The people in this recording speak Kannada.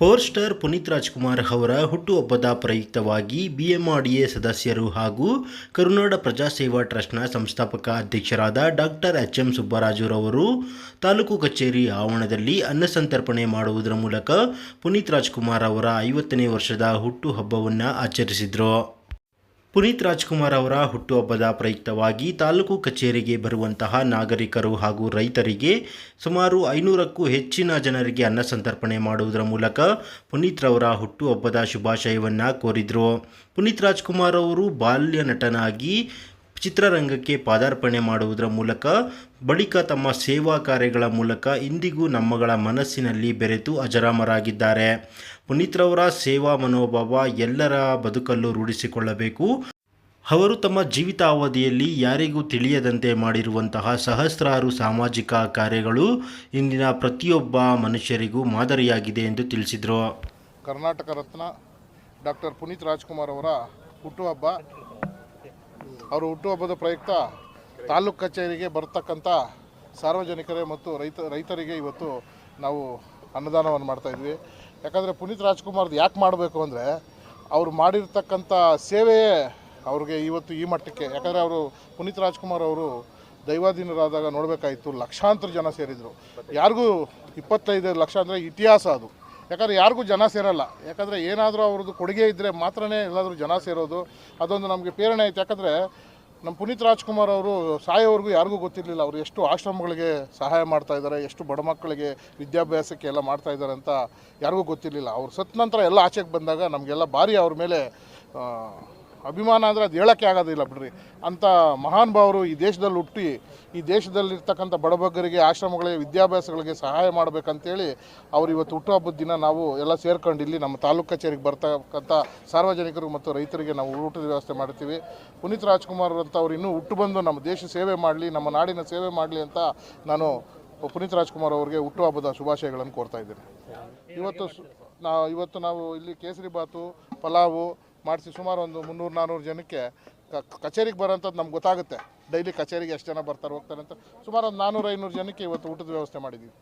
ಪವರ್ ಸ್ಟಾರ್ ಪುನೀತ್ ರಾಜ್ಕುಮಾರ್ ಅವರ ಹುಟ್ಟುಹಬ್ಬದ ಪ್ರಯುಕ್ತವಾಗಿ ಬಿಎಂಆರ್ಡಿಎ ಸದಸ್ಯರು ಹಾಗೂ ಕರುನಾಡ ಪ್ರಜಾಸೇವಾ ಟ್ರಸ್ಟ್ನ ಸಂಸ್ಥಾಪಕ ಅಧ್ಯಕ್ಷರಾದ ಡಾಕ್ಟರ್ ಎಚ್ ಎಂ ಸುಬ್ಬರಾಜುರವರು ತಾಲೂಕು ಕಚೇರಿ ಆವರಣದಲ್ಲಿ ಅನ್ನಸಂತರ್ಪಣೆ ಮಾಡುವುದರ ಮೂಲಕ ಪುನೀತ್ ರಾಜ್ಕುಮಾರ್ ಅವರ ಐವತ್ತನೇ ವರ್ಷದ ಹುಟ್ಟುಹಬ್ಬವನ್ನು ಆಚರಿಸಿದರು. ಪುನೀತ್ ರಾಜ್ಕುಮಾರ್ ಅವರ ಹುಟ್ಟುಹಬ್ಬದ ಪ್ರಯುಕ್ತವಾಗಿ ತಾಲೂಕು ಕಚೇರಿಗೆ ಬರುವಂತಹ ನಾಗರಿಕರು ಹಾಗೂ ರೈತರಿಗೆ ಸುಮಾರು ಐನೂರಕ್ಕೂ ಹೆಚ್ಚಿನ ಜನರಿಗೆ ಅನ್ನ ಸಂತರ್ಪಣೆ ಮಾಡುವುದರ ಮೂಲಕ ಪುನೀತ್ ರವರ ಹುಟ್ಟುಹಬ್ಬದ ಶುಭಾಶಯವನ್ನು ಕೋರಿದರು. ಪುನೀತ್ ರಾಜ್ಕುಮಾರ್ ಅವರು ಬಾಲ್ಯ ನಟನಾಗಿ ಚಿತ್ರರಂಗಕ್ಕೆ ಪಾದಾರ್ಪಣೆ ಮಾಡುವುದರ ಮೂಲಕ ಬಳಿಕ ತಮ್ಮ ಸೇವಾ ಕಾರ್ಯಗಳ ಮೂಲಕ ಇಂದಿಗೂ ನಮ್ಮಗಳ ಮನಸ್ಸಿನಲ್ಲಿ ಬೆರೆತು ಅಜರಾಮರಾಗಿದ್ದಾರೆ. ಪುನೀತ್ ರವರ ಸೇವಾ ಮನೋಭಾವ ಎಲ್ಲರ ಬದುಕಲ್ಲೂ ರೂಢಿಸಿಕೊಳ್ಳಬೇಕು. ಅವರು ತಮ್ಮ ಜೀವಿತಾವಧಿಯಲ್ಲಿ ಯಾರಿಗೂ ತಿಳಿಯದಂತೆ ಮಾಡಿರುವಂತಹ ಸಹಸ್ರಾರು ಸಾಮಾಜಿಕ ಕಾರ್ಯಗಳು ಇಂದಿನ ಪ್ರತಿಯೊಬ್ಬ ಮನುಷ್ಯರಿಗೂ ಮಾದರಿಯಾಗಿದೆ ಎಂದು ತಿಳಿಸಿದರು. ಕರ್ನಾಟಕ ರತ್ನ ಡಾಕ್ಟರ್ ಪುನೀತ್ ರಾಜ್ಕುಮಾರ್ ಅವರ ಹುಟ್ಟುಹಬ್ಬ ಅವರ ಹುಟ್ಟುಹಬ್ಬದ ಪ್ರಯುಕ್ತ ತಾಲೂಕು ಕಚೇರಿಗೆ ಬರ್ತಕ್ಕಂಥ ಸಾರ್ವಜನಿಕರೇ ಮತ್ತು ರೈತ, ರೈತರಿಗೆ ಇವತ್ತು ನಾವು ಅನ್ನದಾನವನ್ನು ಮಾಡ್ತಾಯಿದ್ವಿ ಯಾಕಂದರೆ ಪುನೀತ್ ರಾಜ್ಕುಮಾರ್ದು ಯಾಕೆ ಮಾಡಬೇಕು ಅಂದರೆ ಅವರು ಮಾಡಿರ್ತಕ್ಕಂಥ ಸೇವೆಯೇ ಅವ್ರಿಗೆ ಇವತ್ತು ಈ ಮಟ್ಟಕ್ಕೆ. ಯಾಕಂದರೆ ಅವರು ಪುನೀತ್ ರಾಜ್ಕುಮಾರ್ ಅವರು ದೈವಾಧೀನರಾದಾಗ ನೋಡಬೇಕಾಯಿತು, ಲಕ್ಷಾಂತರ ಜನ ಸೇರಿದರು. ಯಾರಿಗೂ ಇಪ್ಪತ್ತೈದು ಲಕ್ಷ ಅಂದರೆ ಇತಿಹಾಸ ಅದು. ಯಾಕಂದರೆ ಯಾರಿಗೂ ಜನ ಸೇರಲ್ಲ. ಯಾಕಂದರೆ ಏನಾದರೂ ಅವ್ರದ್ದು ಕೊಡುಗೆ ಇದ್ದರೆ ಮಾತ್ರನೇ ಎಲ್ಲಾದರೂ ಜನ ಸೇರೋದು. ಅದೊಂದು ನಮಗೆ ಪ್ರೇರಣೆ ಆಯ್ತು. ಯಾಕಂದರೆ ನಮ್ಮ ಪುನೀತ್ ರಾಜ್ಕುಮಾರ್ ಅವರು ಸಾಯೋವರೆಗೂ ಯಾರಿಗೂ ಗೊತ್ತಿರಲಿಲ್ಲ. ಅವರು ಎಷ್ಟು ಆಶ್ರಮಗಳಿಗೆ ಸಹಾಯ ಮಾಡ್ತಾ ಇದ್ದಾರೆ, ಎಷ್ಟು ಬಡ ಮಕ್ಕಳಿಗೆ ವಿದ್ಯಾಭ್ಯಾಸಕ್ಕೆ ಎಲ್ಲ ಮಾಡ್ತಾ ಇದ್ದಾರೆ ಅಂತ ಯಾರಿಗೂ ಗೊತ್ತಿರಲಿಲ್ಲ. ಅವ್ರು ಸತ್ತ ನಂತರ ಎಲ್ಲ ಆಚೆಗೆ ಬಂದಾಗ ನಮಗೆಲ್ಲ ಭಾರಿ ಅವ್ರ ಮೇಲೆ ಅಭಿಮಾನ ಅಂದರೆ ಅದು ಹೇಳೋಕ್ಕೆ ಆಗೋದಿಲ್ಲ ಬಿಡ್ರಿ. ಅಂಥ ಮಹಾನ್ ಭಾವರು ಈ ದೇಶದಲ್ಲಿ ಹುಟ್ಟಿ, ಈ ದೇಶದಲ್ಲಿರ್ತಕ್ಕಂಥ ಬಡಬಗ್ಗರಿಗೆ, ಆಶ್ರಮಗಳಿಗೆ, ವಿದ್ಯಾಭ್ಯಾಸಗಳಿಗೆ ಸಹಾಯ ಮಾಡಬೇಕಂತೇಳಿ ಅವ್ರು ಇವತ್ತು ಹುಟ್ಟುಹಬ್ಬದ ದಿನ ನಾವು ಎಲ್ಲ ಸೇರ್ಕೊಂಡು ಇಲ್ಲಿ ನಮ್ಮ ತಾಲೂಕು ಕಚೇರಿಗೆ ಬರ್ತಕ್ಕಂಥ ಸಾರ್ವಜನಿಕರು ಮತ್ತು ರೈತರಿಗೆ ನಾವು ಊಟದ ವ್ಯವಸ್ಥೆ ಮಾಡ್ತೀವಿ. ಪುನೀತ್ ರಾಜ್ಕುಮಾರ್ ಅಂತ ಅವರು ಇನ್ನೂ ಹುಟ್ಟು ಬಂದು ನಮ್ಮ ದೇಶ ಸೇವೆ ಮಾಡಲಿ, ನಮ್ಮ ನಾಡಿನ ಸೇವೆ ಮಾಡಲಿ ಅಂತ ನಾನು ಪುನೀತ್ ರಾಜ್ಕುಮಾರ್ ಅವರಿಗೆ ಹುಟ್ಟುಹಬ್ಬದ ಶುಭಾಶಯಗಳನ್ನು ಕೋರ್ತಾ ಇದ್ದೇನೆ. ಇವತ್ತು ನಾವು ಇವತ್ತು ನಾವು ಇಲ್ಲಿ ಕೇಸರಿ ಬಾತು ಪಲಾವು ಮಾಡಿಸಿ ಸುಮಾರು ಒಂದು ಮುನ್ನೂರು ನಾನ್ನೂರು ಜನಕ್ಕೆ ಕಚೇರಿಗೆ ಬರೋಂಥದ್ದು ನಮ್ಗೆ ಗೊತ್ತಾಗುತ್ತೆ. ಡೈಲಿ ಕಚೇರಿಗೆ ಎಷ್ಟು ಜನ ಬರ್ತಾರೆ, ಹೋಗ್ತಾರೆ ಅಂತ. ಸುಮಾರು ಒಂದು ನಾನ್ನೂರು ಐನೂರು ಜನಕ್ಕೆ ಇವತ್ತು ಊಟದ ವ್ಯವಸ್ಥೆ ಮಾಡಿದ್ದೀವಿ.